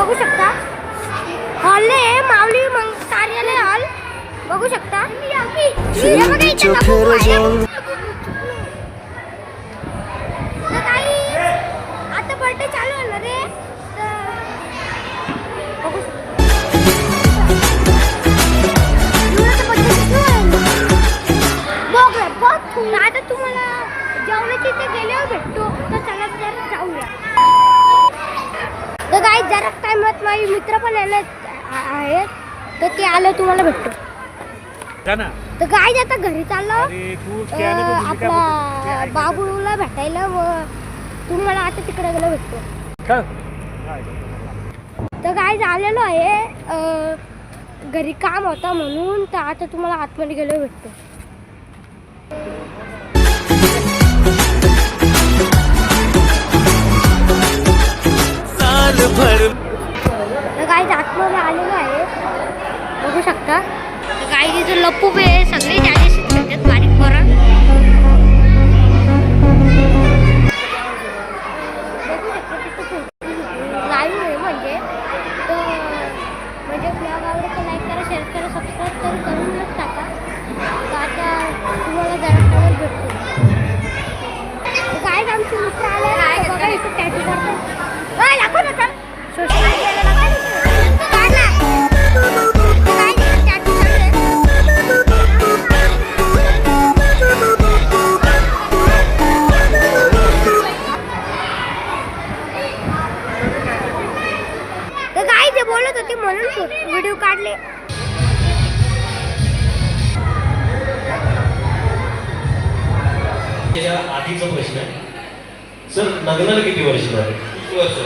बघू शकता. हॉल आहे माऊली मग कार्यालय हॉल बघू शकता. आता बर्थडे जरा टाइमात माझे मित्र पण येणार आ- आहेत. तर ते आलं तुम्हाला भेटतो. का ना तर काय आता घरी चाललो. अरे तू अं, आपला. बाबूला भेटायला व तुम्हाला आता तिकडे गेलो भेटतो. का? तर काय झालेलं आहे. अं, घरी काम होता म्हणून तर आता तुम्हाला आतमध्ये गेलो भेटतो. बघू शकता. काय तिथं लप्पू बे सगळे त्याच्याशी खेळतात बारीक पोरं लाईव्ह आहे म्हणजे तर म्हणजे ब्लॉग आवडतं लाईक करा शेअर करा सबस्क्राईब तर करूनच टाका. आता तुम्हाला जरा भेटतो. काय आमचे मित्र आले. टॅटू करतात ओय, दाखव ना काय ते बोलत होते म्हणून व्हिडिओ काढले. त्याच्या आधीचा प्रश्न आहे. सर लग्नाला किती वर्ष झाले? किती वर्ष?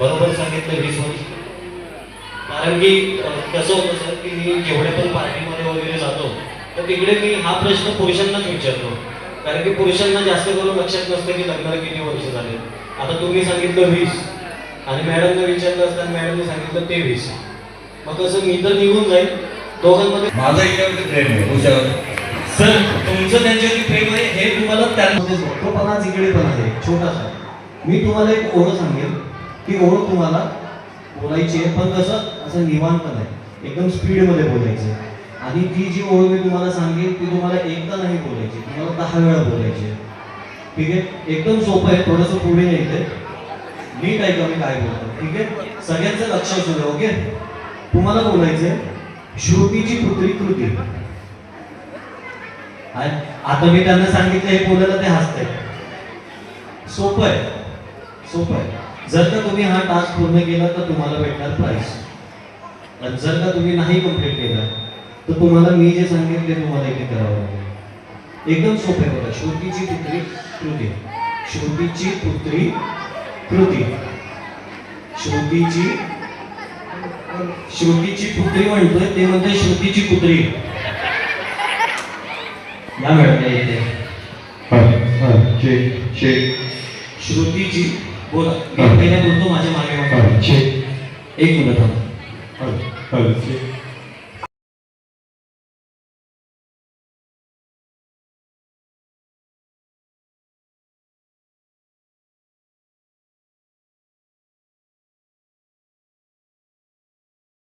बरोबर सांगितलं वीस वर्ष कारण की कसं होतं सर की मी जेवढे पण पार्टीमध्ये वगैरे जातो तर तिकडे मी हा प्रश्न पुरुषांनाच विचारतो. कारण की पुरुषांना जास्त करून लक्षात नसतं की लग्नाला किती वर्ष झाले. आता तुम्ही सांगितलं वीस. आणि मॅडमने विचारलं असताना मॅडमने सांगितलं तेवीस. मग कसं मी तर निघून जाईल दोघांमध्ये माझा याच्यावरती प्रेम आहे सर तुमचं त्यांच्यावरती प्रेम आहे हे तुम्हाला त्यामध्ये मोठोपणा जिकडेपणा आहे छोटासा. मी तुम्हाला एक ओळख सांगेल ती ओळख तुम्हाला बोलायची आहे पण कसं असं निवांत नाही. एकदम स्पीडमध्ये बोलायचं. आहे. आणि ती जी ओळख मी तुम्हाला सांगेल ती तुम्हाला एकदा नाही बोलायची तुम्हाला दहा वेळा बोलायची आहे. ठीक आहे? एकदम सोपं आहे थोडंसं पुढे यायचंय नीट ऐका मी काय बोलतो. ठीक आहे? सगळ्यांचं लक्ष असू द्या ओके तुम्हाला बोलायचंय श्रुतीची पुत्री कृती. आता मी त्यांना सांगितलं हे बोलायला ते हसते सोपं आहे. सोपं आहे. जर का तुम्ही हा टास्क पूर्ण केला तर तुम्हाला भेटणार प्राईस आणि जर का तुम्ही नाही कंप्लीट केला तर तुम्हाला मी जे सांगेन ते तुम्हाला इथे करावं लागेल. एकदम सोपं आहे बघा. श्रुतीची पुत्री कृती श्रुतीची पुत्री कृती श्रुतीची श्रुतीची पुत्री म्हणतोय ते म्हणते श्रुतीची पुत्री. या मॅडम इथे श्रुतीची बोला. मी पहिल्या बोलतो माझ्या मागे एक मिनिट थांबा.